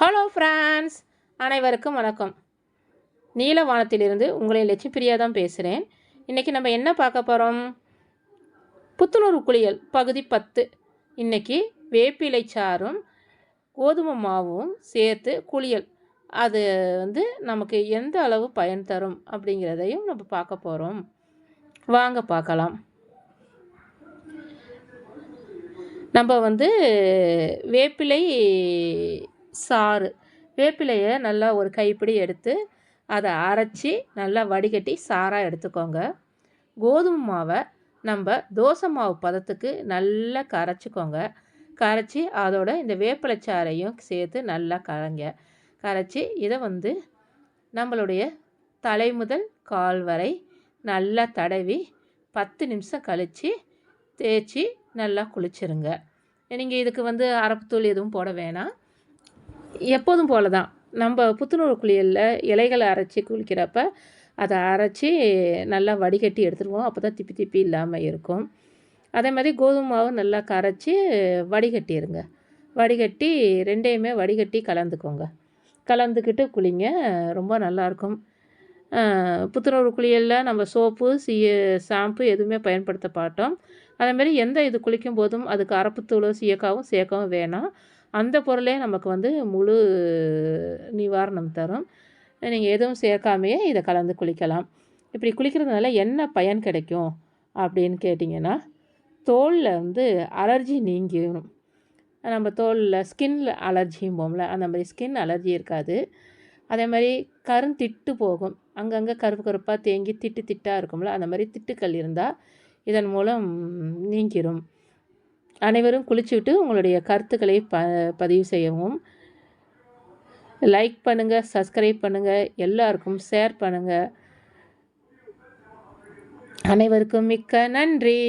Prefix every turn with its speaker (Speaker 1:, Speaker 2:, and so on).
Speaker 1: Hello France அனைவருக்கும் வணக்கம். நீலவானத்திலிருந்து உங்களை லட்சுமி பிரியா தான் பேசுகிறேன் இன்றைக்கி நம்ம என்ன பார்க்க போகிறோம் புத்துணர்வு குளியல் பகுதி பத்து. இன்றைக்கி வேப்பிலை சாறும் கோதுமை மாவும் சேர்த்து குளியல். அது வந்து நமக்கு எந்த அளவு பயன் தரும் அப்படிங்கிறதையும் நம்ம பார்க்க போகிறோம் வாங்க பார்க்கலாம். நம்ம வந்து வேப்பிலை சாறு. வேப்பிலையை நல்லா ஒரு கைப்பிடி எடுத்து அதை அரைச்சி நல்லா வடிகட்டி சாராக எடுத்துக்கோங்க. கோதுமை மாவை நம்ம தோசை மாவு பதத்துக்கு நல்லா கரைச்சிக்கோங்க. கரைச்சி அதோட இந்த வேப்பிலை சாறையும் சேர்த்து நல்லா கரைங்க கரைச்சி இதை வந்து நம்மளுடைய தலை முதல் கால் வரை நல்லா தடவி பத்து நிமிஷம் கழித்து தேய்ச்சி நல்லா குளிச்சிருங்க. நீங்கள் இதுக்கு வந்து அரப்புத்தூள் எதுவும் போட வேணாம். எப்போதும் போல தான் நம்ம புத்துணர்வு குளியலில் இலைகளை அரைச்சி குளிக்கிறப்ப அதை அரைச்சி நல்லா வடிகட்டி எடுத்துருவோம். அப்போ தான் திப்பி திப்பி இல்லாமல் இருக்கும். அதே மாதிரி கோதுமை மாவு நல்லா கரைச்சி வடிகட்டிடுங்க வடிகட்டி ரெண்டையுமே வடிகட்டி கலந்துக்கோங்க. கலந்துக்கிட்டு குளிங்க. ரொம்ப நல்லாயிருக்கும் புத்துணர்வு குளியலில் நம்ம சோப்பு சீ ஷாம்பு எதுவுமே பயன்படுத்த மாட்டோம். அதேமாதிரி எந்த இது குளிக்கும் போதும் அதுக்கு அரப்புத்தூளோ சீயக்காவும் சேர்க்கவும் வேணாம். அந்த பொருளே நமக்கு வந்து முழு நிவாரணம் தரும். நீங்கள் எதுவும் சேர்க்காமையே இதை கலந்து குளிக்கலாம். இப்படி குளிக்கிறதுனால என்ன பயன் கிடைக்கும் அப்படின்னு கேட்டிங்கன்னா தோலில் வந்து அலர்ஜி நீங்கிடும் நம்ம தோலில் ஸ்கின்ல அலர்ஜியும் போகல அந்த மாதிரி ஸ்கின் அலர்ஜி இருக்காது. அதே மாதிரி கருந்திட்டு போகும். அங்கங்கே கருப்பு கருப்பாக தேங்கி திட்டு திட்டாக இருக்கும்ல அந்த மாதிரி திட்டுக்கள் இருந்தால் இதன் மூலம் நீங்கிடும் அனைவரும் குளிச்சுவிட்டு உங்களுடைய கருத்துக்களை ப பதிவு செய்யவும். லைக் பண்ணுங்கள் சப்ஸ்கிரைப் பண்ணுங்கள் எல்லாருக்கும் ஷேர் பண்ணுங்கள் அனைவருக்கும் மிக்க நன்றி.